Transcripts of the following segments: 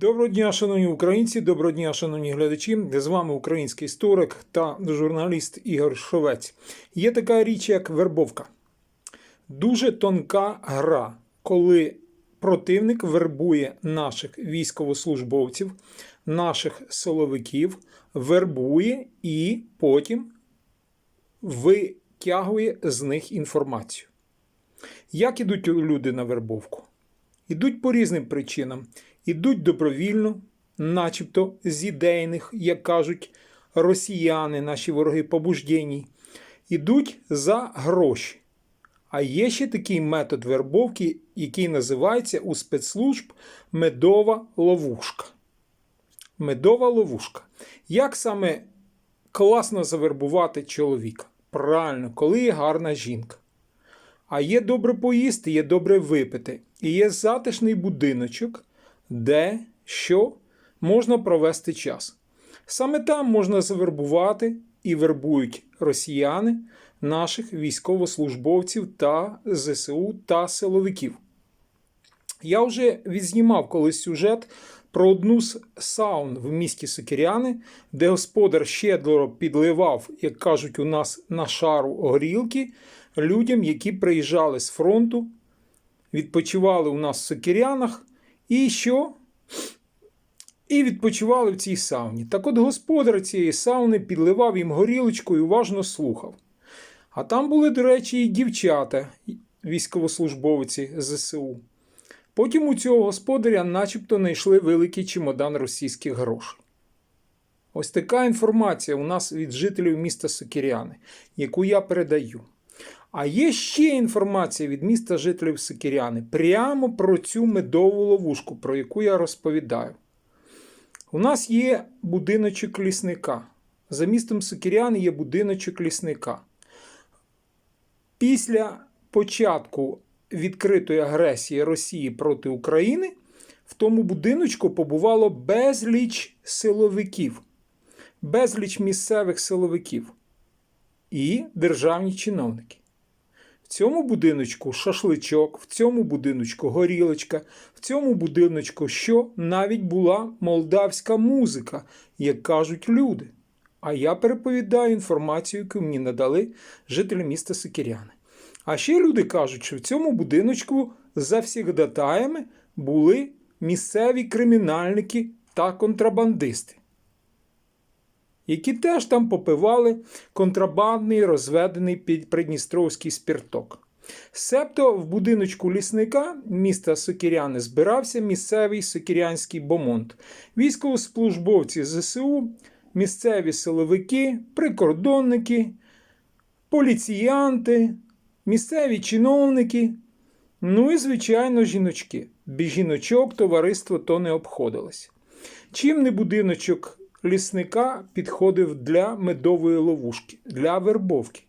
Доброго дня, шановні українці, доброго дня, шановні глядачі. З вами український історик та журналіст Ігор Шовець. Є така річ, як вербовка. Дуже тонка гра, коли противник вербує наших військовослужбовців, наших силовиків, вербує і потім витягує з них інформацію. Як ідуть люди на вербовку? Ідуть по різним причинам. Ідуть добровільно, начебто з ідейних, як кажуть росіяни, наші вороги побуждені. Ідуть за гроші. А є ще такий метод вербовки, який називається у спецслужб медова ловушка. Медова ловушка. Як саме класно завербувати чоловіка? Правильно, коли є гарна жінка. А є добре поїсти, є добре випити. І є затишний будиночок, де що можна провести час. Саме там можна завербувати і вербують росіяни наших військовослужбовців та ЗСУ та силовиків. Я вже відзнімав колись сюжет про одну з саун в місті Сокиряни, де господар щедро підливав, як кажуть у нас, на шару горілки людям, які приїжджали з фронту, відпочивали у нас в Сокирянах, і що? І відпочивали в цій сауні. Так от господар цієї сауни підливав їм горілочку і уважно слухав. А там були, до речі, і дівчата, військовослужбовці ЗСУ. Потім у цього господаря начебто знайшли великий чемодан російських грошей. Ось така інформація у нас від жителів міста Сокиряни, яку я передаю. А є ще інформація від міста жителів Сокиряни прямо про цю медову ловушку, про яку я розповідаю. У нас є будиночок лісника. За містом Сокиряни є будиночок лісника. Після початку відкритої агресії Росії проти України в тому будиночку побувало безліч силовиків, безліч місцевих силовиків і державні чиновники. В цьому будиночку шашличок, в цьому будиночку горілочка, в цьому будиночку що навіть була молдавська музика, як кажуть люди. А я переповідаю інформацію, яку мені надали жителі міста Сикіряни. А ще люди кажуть, що в цьому будиночку завсігдатаями були місцеві кримінальники та контрабандисти, які теж там попивали контрабандний розведений під Придністровський спірток. Себто в будиночку лісника міста Сокіряни збирався місцевий сокірянський бомонд, військовослужбовці ЗСУ, місцеві силовики, прикордонники, поліціянти, місцеві чиновники, ну і, звичайно, жіночки. Без жіночок товариство то не обходилось. Чим не будиночок лісника підходив для медової ловушки, для вербовки?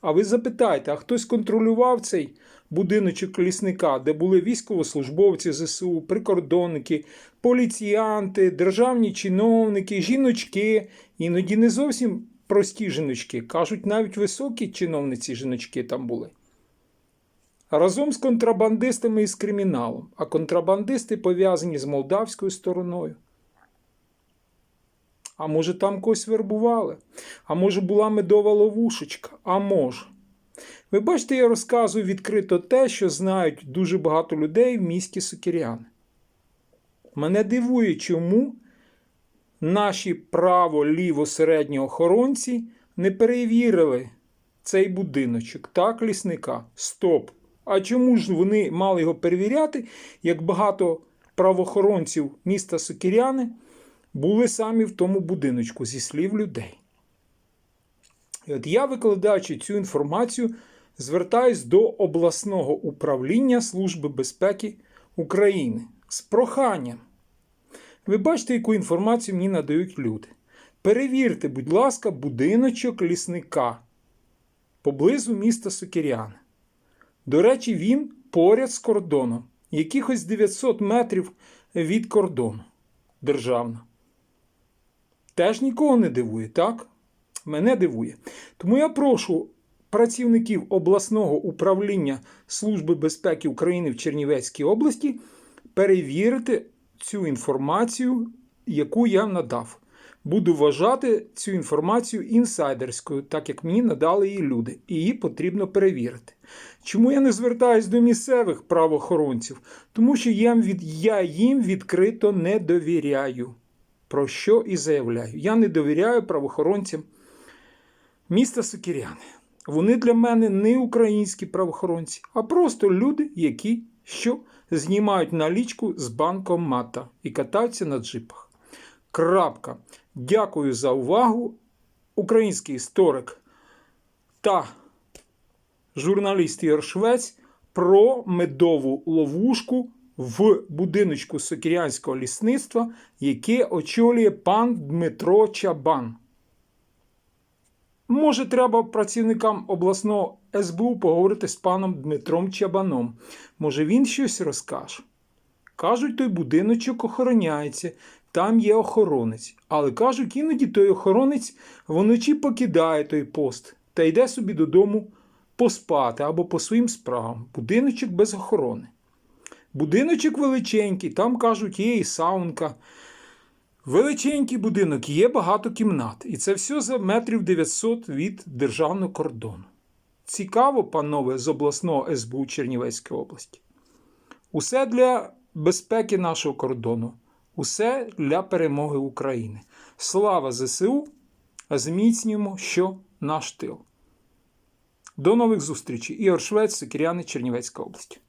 А ви запитайте, а хтось контролював цей будиночок лісника, де були військовослужбовці ЗСУ, прикордонники, поліціянти, державні чиновники, жіночки, іноді не зовсім прості жіночки, кажуть, навіть високі чиновниці жіночки там були. Разом з контрабандистами і з криміналом, а контрабандисти пов'язані з молдавською стороною. А може, там когось вербували? А може, була медова ловушечка? А може. Ви бачите, я розказую відкрито те, що знають дуже багато людей в місті Сокиряни. Мене дивує, чому наші право-ліво середні охоронці не перевірили цей будиночок, так, лісника. Стоп! А чому ж вони мали його перевіряти, як багато правоохоронців міста Сокиряни були самі в тому будиночку зі слів людей? І от я, викладаючи цю інформацію, звертаюсь до обласного управління Служби безпеки України з проханням. Ви бачите, яку інформацію мені надають люди. Перевірте, будь ласка, будиночок лісника поблизу міста Сокиряни. До речі, він поряд з кордоном, якихось 900 метрів від кордону державно. Теж нікого не дивує, так? Мене дивує. Тому я прошу працівників обласного управління Служби безпеки України в Чернівецькій області перевірити цю інформацію, яку я надав. Буду вважати цю інформацію інсайдерською, так як мені надали її люди, і її потрібно перевірити. Чому я не звертаюсь до місцевих правоохоронців? Тому що я, їм відкрито не довіряю. Про що і заявляю. Я не довіряю правоохоронцям міста Сокіряни. Вони для мене не українські правоохоронці, а просто люди, які що знімають налічку з банкомата і катаються на джипах. Крапка. Дякую за увагу. Український історик та журналіст Ігор Швець про медову ловушку в будиночку Сокірянського лісництва, яке очолює пан Дмитро Чабан. Може, треба працівникам обласного СБУ поговорити з паном Дмитром Чабаном. Може, він щось розкаже. Кажуть, той будиночок охороняється, там є охоронець. Але кажуть, іноді той охоронець вночі покидає той пост та йде собі додому поспати або по своїм справам. Будиночок без охорони. Будиночок величенький, там кажуть, є і саунка. Величенький будинок, є багато кімнат, і це все за метрів 900 від державного кордону. Цікаво, панове, з обласного СБУ Чернівецької області. Усе для безпеки нашого кордону, усе для перемоги України. Слава ЗСУ! Зміцнюємо, що наш тил. До нових зустрічей. Ігор Швець, Сокіряни, Чернівецька область.